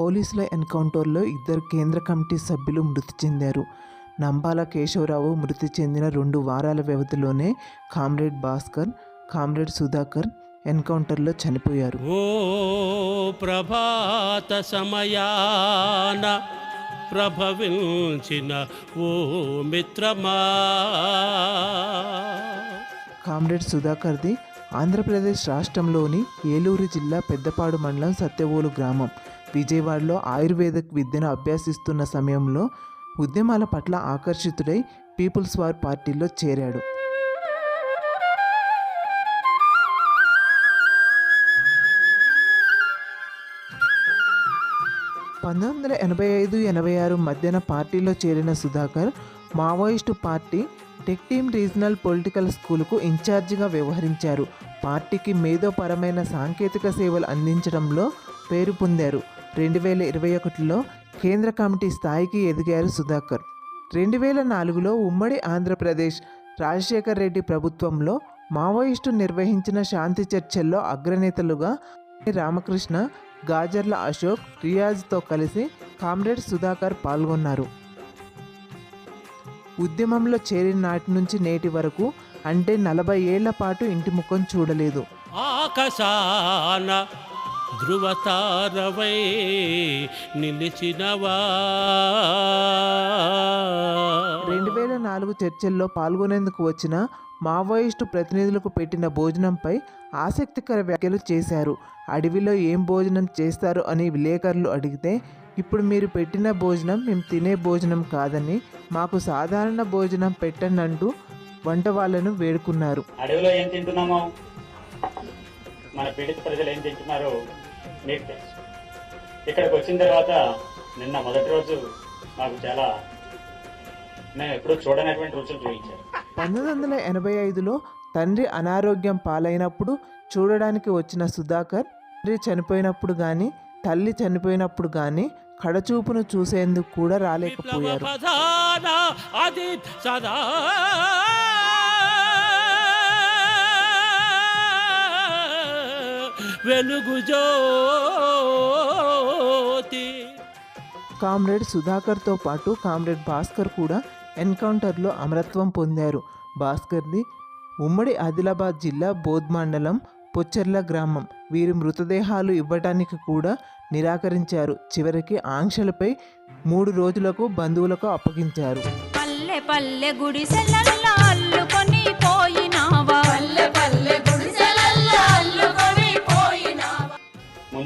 పోలీసుల ఎన్కౌంటర్లో ఇద్దరు కేంద్ర కమిటీ సభ్యులు మృతి చెందారు. నంబాల కేశవరావు మృతి చెందిన రెండు వారాల వ్యవధిలోనే కామ్రేడ్ భాస్కర్ కామ్రేడ్ సుధాకర్ ఎన్కౌంటర్లో చనిపోయారు. ఓ ప్రభాత సమయాన ప్రభవించిన ఓ మిత్రమా. కామ్రేడ్ సుధాకర్ది ఆంధ్రప్రదేశ్ రాష్ట్రంలోని ఏలూరు జిల్లా పెద్దపాడు మండలం సత్యవోలు గ్రామం. విజయవాడలో ఆయుర్వేదక్ విద్యను అభ్యసిస్తున్న సమయంలో ఉద్యమాల పట్ల ఆకర్షితుడై పీపుల్స్ వార్ పార్టీలో చేరాడు. పంతొమ్మిది వందల ఎనభై ఐదు ఎనభై ఆరు మధ్యన పార్టీలో చేరిన Sudhakar Maoist party tech team regional political స్కూల్కు ఇన్ఛార్జిగా వ్యవహరించారు. పార్టీకి మేధోపరమైన సాంకేతిక సేవలు అందించడంలో పేరు పొందారు. రెండు వేల ఇరవై ఒకటిలో కేంద్ర కమిటీ స్థాయికి ఎదిగారు సుధాకర్. రెండు వేల నాలుగులో ఉమ్మడి ఆంధ్రప్రదేశ్ రాజశేఖర్ రెడ్డి ప్రభుత్వంలో మావోయిస్టు నిర్వహించిన శాంతి చర్చల్లో అగ్రనేతలుగా రామకృష్ణ గాజర్ల అశోక్ రియాజ్తో కలిసి కామ్రేడ్ సుధాకర్ పాల్గొన్నారు. ఉద్యమంలో చేరిన నాటి నుంచి నేటి వరకు అంటే నలభై ఏళ్ళ పాటు ఇంటి ముఖం చూడలేదు. ఆకాశాన ధృవతారవై నిలిచినవా? రెండు వేల నాలుగు చర్చల్లో పాల్గొనేందుకు వచ్చిన మావోయిస్టు ప్రతినిధులకు పెట్టిన భోజనంపై ఆసక్తికర వ్యాఖ్యలు చేశారు. అడవిలో ఏం భోజనం చేస్తారు అని విలేకరులు అడిగితే ఇప్పుడు మీరు పెట్టిన భోజనం మేము తినే భోజనం కాదని మాకు సాధారణ భోజనం పెట్టండి అంటూ వంట వాళ్ళను వేడుకున్నారు. అడవిలో ఏం తింటున్నామో? మన పీడిత ప్రజలు ఏం తింటున్నారో మీకు తెలుసు. ఇక్కడికి వచ్చిన తర్వాత నిన్న మొదటి రోజు మాకు చాలా మేము ఎప్పుడూ చూడనటువంటి రుచులు చూపించారు. పంతొమ్మిది వందల ఎనభై ఐదులో తండ్రి అనారోగ్యం పాలైనప్పుడు చూడడానికి వచ్చిన సుధాకర్ తండ్రి చనిపోయినప్పుడు కానీ తల్లి చనిపోయినప్పుడు కానీ కడచూపును చూసేందుకు కూడా రాలేకపోయారు. వెలుగు జ్యోతి. కామ్రేడ్ సుధాకర్తో పాటు కామ్రేడ్ భాస్కర్ కూడా ఎన్కౌంటర్లో అమరత్వం పొందారు. భాస్కర్ది ఉమ్మడి ఆదిలాబాద్ జిల్లా బోధ్ మండలం పొచ్చెర్ల గ్రామం. వీరి మృతదేహాలు ఇవ్వడానికి కూడా నిరాకరించారు. చివరికి ఆంక్షలపై మూడు రోజులకు బంధువులకు అప్పగించారు. పల్లె పల్లె గుడిసెలల్లో అల్లుకొని పోయినావా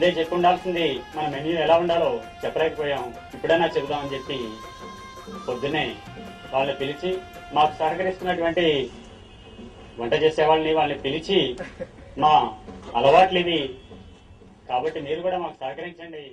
ముందే చెప్పి ఉండాల్సింది మన మెన్యూ ఎలా ఉండాలో చెప్పలేకపోయాం. ఇప్పుడైనా చెబుదామని చెప్పి పొద్దున్నే వాళ్ళని పిలిచి మాకు సహకరిస్తున్నటువంటి వంట చేసే వాళ్ళని వాళ్ళని పిలిచి మా అలవాట్లు ఇవి కాబట్టి మీరు కూడా మాకు సహకరించండి.